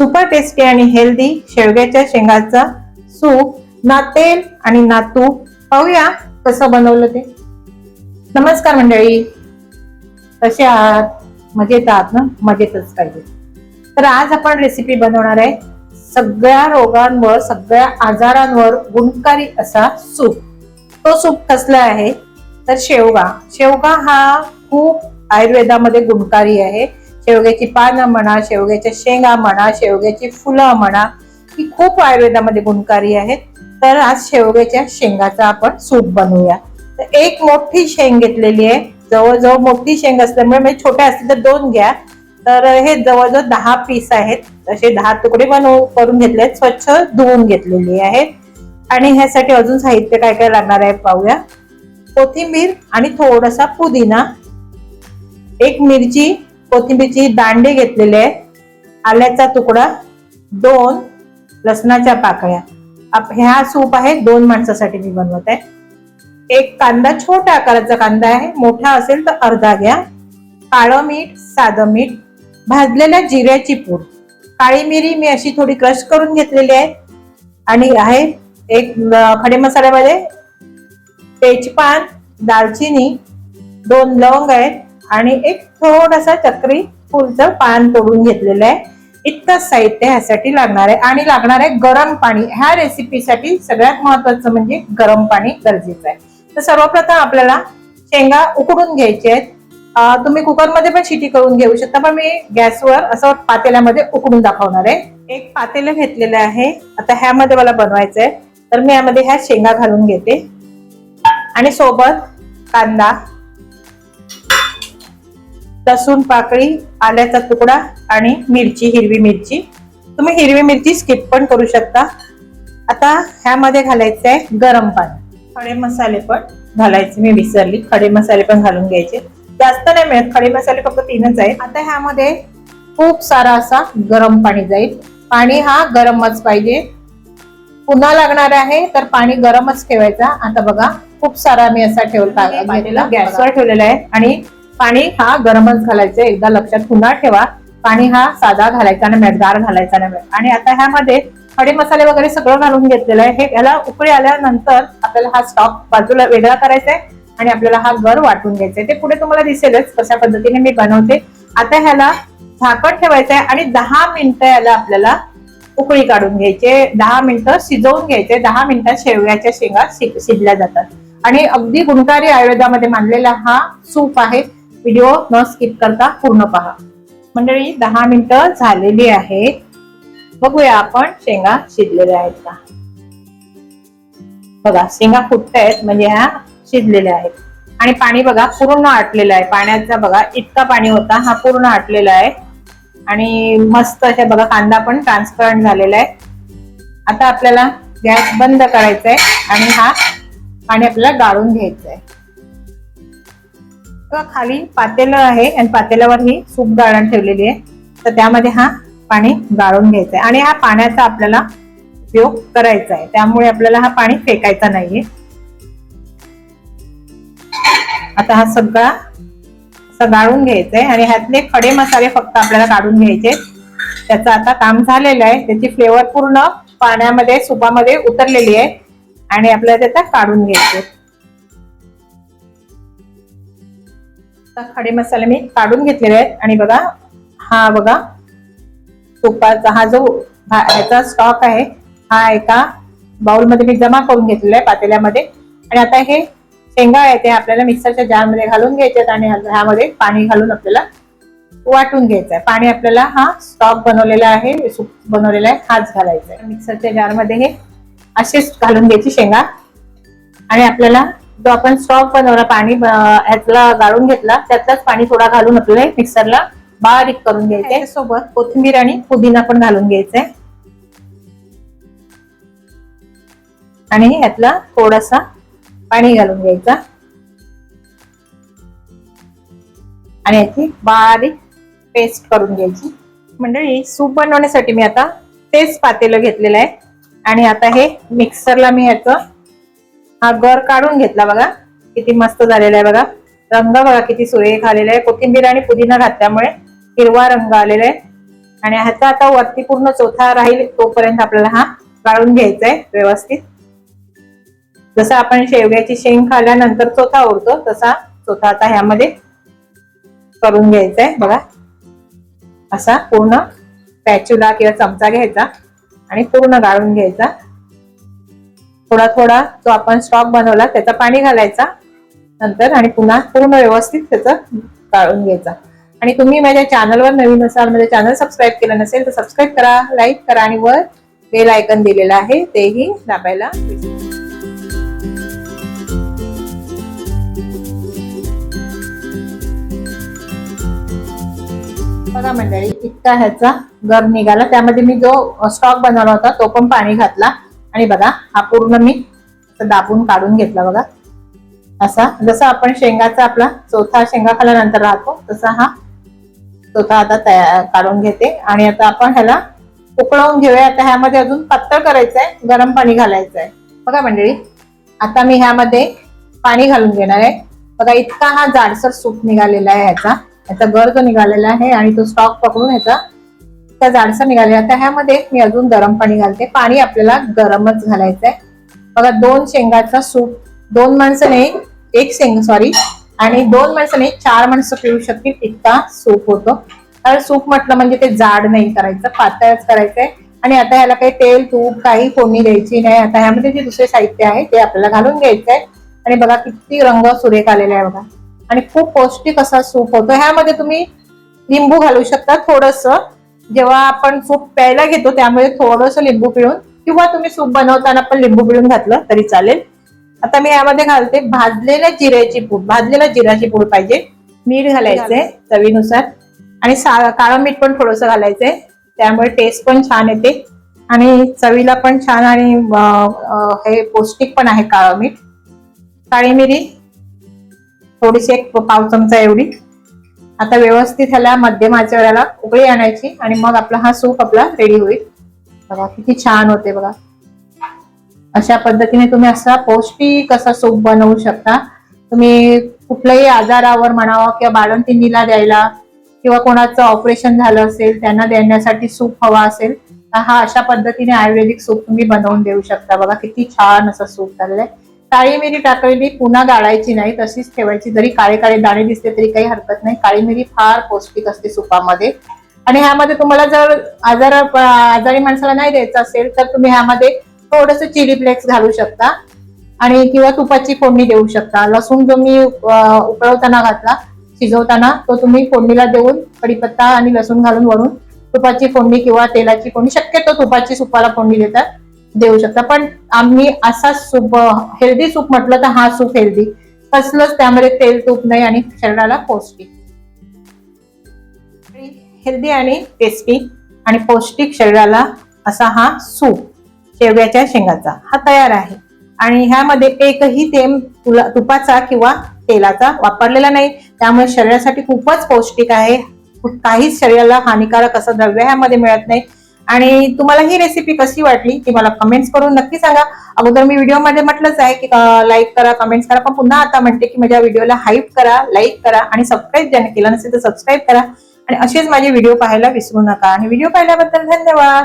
Super tasty आणि healthy शेवग्याच्या शेंगाचा soup ना तेल आणि ना तूप पाहूया कसं बनवलं ते. नमस्कार मंडळी. कसे आहात? मजेत आहात ना? मजेतच पाहिजे. तर आज आपण रेसिपी बनवणार आहे सगळ्या रोगांवर सगळ्या आजारांवर गुणकारी असा सूप. तो सूप कसला आहे? तर शेवगा. शेवगा हा खूप आयुर्वेदामध्ये गुणकारी आहे. शेवग्याची पानं म्हणा शेवग्याच्या शेंगा म्हणा शेवग्याची फुलं म्हणा ही खूप आयुर्वेदामध्ये गुणकारी आहेत. तर आज शेवग्याच्या शेंगाचा आपण सूप बनवूया. तर एक मोठी शेंग घेतलेली आहे. जवळजवळ मोठी शेंग असल्यामुळे म्हणजे छोट्या असतील तर दोन घ्या. तर हे जवळजवळ दहा पीस आहेत. असे दहा तुकडे बनव करून घेतले आहेत. स्वच्छ धुवून घेतलेली आहेत आणि ह्यासाठी अजून साहित्य काय काय लागणार आहे पाहूया. कोथिंबीर आणि थोडासा पुदिना. एक मिरची कोथिंबीरची दांडे घेतलेले आहेत आल्याचा तुकडा दोन लसणाच्या पाकळ्या. आप- ह्या सूप आहे दोन माणसासाठी मी बनवत आहे. एक कांदा छोट्या आकाराचा कांदा आहे. मोठा असेल तर अर्धा घ्या. काळं मीठ साधं मीठ. भाजलेल्या जिऱ्याची पूड. काळी मिरी मी अशी थोडी क्रश करून घेतलेली आहे. आणि आहे एक खडे मसाल्यामध्ये तेजपान दालचिनी दोन लवंग आहेत. आणि एक थोडासा चक्री फुलचं पान तोडून घेतलेलं आहे. इतकंच साहित्य ह्यासाठी लागणार आहे. आणि लागणार आहे गरम पाणी. ह्या रेसिपीसाठी सगळ्यात महत्वाचं म्हणजे गरम पाणी गरजेचं आहे. तर सर्वप्रथम आपल्याला शेंगा उकडून घ्यायचे आहेत. तुम्ही कुकरमध्ये पण शिटी करून घेऊ शकता पण मी गॅसवर असं पातेल्यामध्ये उकडून दाखवणार आहे. एक पातेलं घेतलेलं आहे. आता ह्यामध्ये मला बनवायचं आहे तर मी यामध्ये ह्या शेंगा घालून घेते. आणि सोबत कांदा लसूण पाकळी आल्याचा तुकडा आणि मिरची हिरवी मिरची. तुम्ही हिरवी मिरची स्किप पण करू शकता. आता ह्यामध्ये घालायचं आहे गरम पाणी. खडे मसाले पण घालायचे. मी विसरली. खडे मसाले पण घालून घ्यायचे. जास्त नाही मिळत. खडे मसाले फक्त तीनच आहेत. आता ह्यामध्ये खूप सारा असा गरम पाणी जाईल. पाणी हा गरमच पाहिजे. पुन्हा लागणार आहे तर पाणी गरमच ठेवायचा. आता बघा खूप सारा मी असा ठेवला गॅसवर ठेवलेला आहे. आणि पाणी हा गरमच घालायचं. एकदा लक्षात पुन्हा ठेवा. पाणी हा साधा घालायचा नाही गार घालायचा नाही आणि आता ह्यामध्ये खडे मसाले वगैरे सगळं घालून घेतलेलं आहे. हे याला उकळी आल्यानंतर आपल्याला हा स्टॉक बाजूला वेगळा करायचा आहे आणि आपल्याला हा गर वाटून घ्यायचा आहे ते पुढे तुम्हाला दिसेलच कशा पद्धतीने मी बनवते. आता ह्याला झाकण ठेवायचं आहे आणि दहा मिनिटं याला आपल्याला उकळी काढून घ्यायचे. दहा मिनिटं शिजवून घ्यायचे. दहा मिनिटात शेवग्याच्या शेंगा शिजल्या जातात. आणि अगदी गुणकारी आयुर्वेदामध्ये मानलेला हा सूप आहे. व्हिडिओ न स्किप करता पूर्ण पहा. मंडळी दहा मिनिटं झालेली आहेत. बघूया आपण शेंगा शिजलेल्या आहेत का? बघा शेंगा फुटतायत म्हणजे ह्या शिजलेल्या आहेत. आणि पाणी बघा पूर्ण आटलेलं आहे. पाण्याचा बघा इतका पाणी होता हा पूर्ण आटलेला आहे. आणि मस्त अशा बघा कांदा पण ट्रान्सपरंट झालेला आहे. आता आपल्याला गॅस बंद करायचा आहे आणि हा पाणी आपल्याला गाळून घ्यायचं आहे. किंवा खाली पातेलं आहे आणि पातेल्यावर ही सूप गाळण ठेवलेली आहे. तर त्यामध्ये हा पाणी गाळून घ्यायचं आहे. आणि हा पाण्याचा आपल्याला उपयोग करायचा आहे. त्यामुळे आपल्याला हा पाणी फेकायचा नाहीये. आता हा सगळा गाळून घ्यायचा आहे आणि ह्यातले खडे मसाले फक्त आपल्याला काढून घ्यायचे. त्याचं आता काम झालेलं आहे. त्याची फ्लेवर पूर्ण पाण्यामध्ये सुपामध्ये उतरलेली आहे. आणि आपल्याला त्याचा काढून घ्यायचे. आता खडे मसाले मी काढून घेतलेले आहेत. आणि बघा हा बघा तुपाचा हा जो ह्याचा स्टॉक आहे हा एका बाउलमध्ये मी जमा करून घेतलेला आहे पातेल्यामध्ये. आणि आता हे शेंगा आहे ते आपल्याला मिक्सरच्या जारमध्ये घालून घ्यायचे आणि ह्यामध्ये पाणी घालून आपल्याला वाटून घ्यायचं आहे. पाणी आपल्याला हा स्टॉक बनवलेला आहे सूप बनवलेला आहे हाच घालायचा आहे. मिक्सरच्या जारमध्ये हे असेच घालून घ्यायची शेंगा. आणि आपल्याला जो आपण स्टॉक बनवला पाणी ह्यातला गाळून घेतला त्यातलाच पाणी थोडा घालून आपल्याला हे मिक्सरला बारीक करून घ्यायचंय सोबत कोथिंबीर आणि पुदिना पण घालून घ्यायचंय आणि ह्यातला थोडासा पाणी घालून घ्यायचा. आणि याची बारीक पेस्ट करून घ्यायची. मंडळी सूप बनवण्यासाठी मी आता तेच पातेलं घेतलेलं आहे. आणि आता हे मिक्सरला मी ह्याचं हा गर काढून घेतला बघा. किती मस्त झालेला आहे बघा. रंग बघा किती सुरेख आलेला आहे. कोथिंबीर आणि पुदिना घातल्यामुळे हिरवा रंग आलेला आहे. आणि ह्याचा आता वरती पूर्ण चोथा राहील तोपर्यंत आपल्याला हा गाळून घ्यायचा आहे व्यवस्थित. जसं आपण शेवग्याची शेंग खाल्यानंतर चोथा उरतो तसा चोथा आता ह्यामध्ये करून घ्यायचा आहे बघा. असा पूर्ण पॅच्युला किंवा चमचा घ्यायचा आणि पूर्ण गाळून घ्यायचा. थोडा थोडा जो आपण स्टॉक बनवला त्याचा पाणी घालायचा नंतर आणि पुन्हा पूर्ण व्यवस्थित त्याचा काढून घ्यायचा. आणि तुम्ही माझ्या चॅनलवर नवीन असाल माझ्या चॅनल सबस्क्राईब केलं नसेल तर सबस्क्राईब करा लाईक करा आणि वर बेल आयकन दिलेलं आहे तेही दाबायला बघा मंडळी इतका ह्याचा गर निघाला. त्यामध्ये मी जो स्टॉक बनवला होता तो पण पाणी घातला. आणि बघा हा पूर्ण मी दाबून काढून घेतला बघा. असा जसा आपण शेंगाचा आपला चौथा शेंगा खाल्यानंतर राहतो तसा हा चौथा आता तयार काढून घेते. आणि आता आपण ह्याला उकळवून घेऊया. आता ह्यामध्ये अजून पातळ करायचं आहे गरम पाणी घालायचं आहे बघा मंडळी आता मी ह्यामध्ये पाणी घालून घेणार आहे. बघा इतका हा जाडसर सूप निघालेला आहे ह्याचा. याचा गर जो निघालेला आहे आणि तो स्टॉक पकडून ह्याचा त्या जाडसर निघालेला आता ह्यामध्ये मी अजून गरम पाणी घालते. पाणी आपल्याला गरमच घालायचं आहे. बघा दोन शेंगाचा सूप दोन माणसं नाही एक शेंग सॉरी आणि दोन माणसं नाही चार माणसं पिऊ शकतील इतका सूप होतो. कारण सूप म्हटलं म्हणजे ते जाड नाही करायचं पातळच करायचंय. आणि आता ह्याला काही तेल तूप काही फोडणी द्यायची नाही. आता ह्यामध्ये जे दुसरे साहित्य आहे ते आपल्याला घालून घ्यायचंय. आणि बघा किती रंग सुरेख आलेला आहे बघा. आणि खूप पौष्टिक असा सूप होतो. ह्यामध्ये तुम्ही लिंबू घालू शकता थोडस. जेव्हा आपण सूप प्यायला घेतो त्यामुळे थोडस लिंबू पिळून किंवा तुम्ही सूप बनवताना पण लिंबू पिळून घातलं तरी चालेल. आता मी यामध्ये घालते भाजलेल्या जिऱ्याची पूड भाजलेल्या जिऱ्याची पूड पाहिजे. मीठ घालायचंय चवीनुसार. आणि सा- काळं मीठ पण थोडंसं घालायचंय. त्यामुळे टेस्ट पण छान येते. आणि चवीला पण छान आणि हे पौष्टिक पण आहे काळं मीठ. काळी मिरी थोडीशी एक पाव चमचा एवढी. आता व्यवस्थित ह्याला मध्यम आचेवर उकळी आणायची आणि मग आपला हा सूप आपला रेडी होईल. बघा किती छान होते बघा. अशा पद्धतीने तुम्ही असा पौष्टिक असा सूप बनवू शकता. तुम्ही कुठल्याही आजारावर म्हणावा किंवा बाळंतिनीला द्यायला किंवा कोणाचं ऑपरेशन झालं असेल त्यांना देण्यासाठी सूप हवा असेल तर हा अशा पद्धतीने आयुर्वेदिक सूप तुम्ही बनवून देऊ शकता. बघा किती छान असं सूप झालेला आहे. काळी मिरी टाकलेली पुन्हा गाळायची नाही तशीच ठेवायची. जरी काळे काळे दाणे दिसले तरी काही हरकत नाही. काळी मिरी फार पौष्टिक असते सुपामध्ये. आणि ह्यामध्ये तुम्हाला जर आजार आजारी माणसाला नाही द्यायचं असेल तर तुम्ही ह्यामध्ये थोडस चिली फ्लेक्स घालू शकता. आणि किंवा तुपाची फोडणी देऊ शकता. लसूण जो मी उकळवताना घातला शिजवताना तो तुम्ही फोडणीला देऊन कढीपत्ता आणि लसूण घालून वरून तुपाची फोडणी किंवा तेलाची फोडणी शक्यतो तुपाची सुपाला फोडणी देतात. देऊ शकता. पण आम्ही असा सूप हेल्दी सूप म्हटलं तर हा सूप हेल्दी कसलंच त्यामध्ये तेल तूप नाही आणि शरीराला पौष्टिक. हेल्दी आणि टेस्टी आणि पौष्टिक शरीराला असा हा सूप शेवग्याच्या शेंगाचा. हा तयार आहे. आणि ह्यामध्ये एकही तेम तुला तुपाचा किंवा तेलाचा वापरलेला नाही. त्यामुळे शरीरासाठी खूपच पौष्टिक आहे. काहीच शरीराला हानिकारक असं द्रव्य ह्यामध्ये मिळत नाही. आणि तुम्हाला ही रेसिपी कशी वाटली ती मला कमेंट्स करून नक्की सांगा. अगोदर मी व्हिडिओमध्ये म्हटलंच आहे की लाईक करा कमेंट्स करा. पण पुन्हा आता म्हणते की माझ्या व्हिडिओला हाईप करा लाईक करा आणि सबस्क्राईब ज्याने केलं नसेल तर सबस्क्राईब करा. आणि असेच माझे व्हिडिओ पाहायला विसरू नका. आणि व्हिडिओ पाहिल्याबद्दल धन्यवाद.